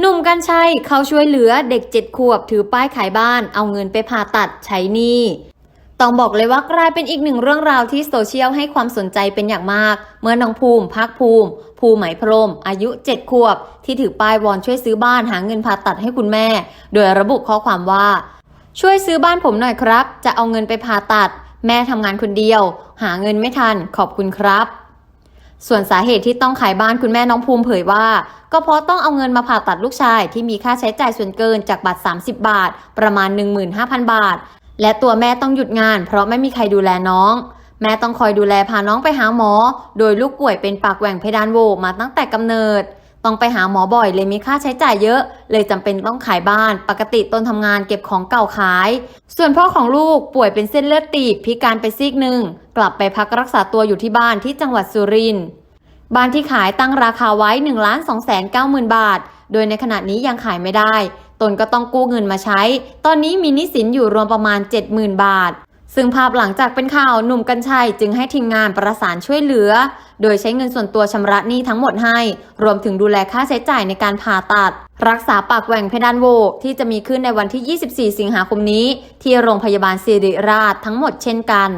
หนุ่มกัญชัยเขาช่วยเหลือเด็กเจ็ดขวบถือป้ายขายบ้าน เอาเงินไปผ่าตัดใช้หนี้ต้องบอกเลยว่ากลายเป็นอีกหนึ่งเรื่องราวที่โซเชียลให้ความสนใจเป็นอย่างมาก เมื่อน้องภูมิภาคภูมิ ภูไหมพรม อายุ 7 ขวบ ที่ถือป้ายวอนช่วยซื้อบ้านหาเงินผ่าตัดให้คุณแม่ โดยระบุข้อความว่า ช่วยซื้อบ้านผมหน่อยครับ จะเอาเงินไปผ่าตัด แม่ทำงานคนเดียว หาเงินไม่ทันขอบคุณครับ ส่วนสาเหตุที่ต้องขายบ้านคุณแม่น้องภูมิเผยว่า ก็เพราะต้องเอาเงินมาผ่าตัดลูกชายที่มีค่าใช้จ่ายส่วนเกินจากบัตร 30 บาท ประมาณ 15,000 บาท และตัวแม่ต้องหยุดงาน เพราะไม่มีใครดูแลน้อง แม่ต้องคอยดูแลพาน้องไปหาหมอ โดยลูกป่วยเป็นปากแหว่งเพดานโวมาตั้งแต่กำเนิด ต้องไปหาหมอบ่อยเลยมีค่าใช้จ่ายเยอะ เลยจำเป็นต้องขายบ้าน ปกติตนทำงานเก็บของเก่าขาย ส่วนพ่อของลูกป่วยเป็นเส้นเลือดตีบพิการไปซีกหนึ่ง กลับไปพักรักษาตัวอยู่ที่บ้านที่จังหวัดสุรินทร์บ้านที่ขายตั้งราคาไว้1 2 9 0 0 0 0บาท โดยในขณะนี้ยังขายไม่ได้ ตนก็ต้องกู้เงินมาใช้ ตอนนี้มีหนี้สินอยู่รวมประมาณ 70,000 บาท ซึ่งภาพหลังจากเป็นข่าวหนุ่มกัญชัยจึงให้ทีมงานประสานช่วยเหลือ โดยใช้เงินส่วนตัวชำระหนี้ทั้งหมดให้ รวมถึงดูแลค่าใช้จ่ายในการผ่าตัด รักษาปากแหว่งเพดานโวที่จะมีขึ้นในวันที่ 24 สิงหาคมนี้ ที่โรงพยาบาลศิริราชทั้งหมดเช่นกัน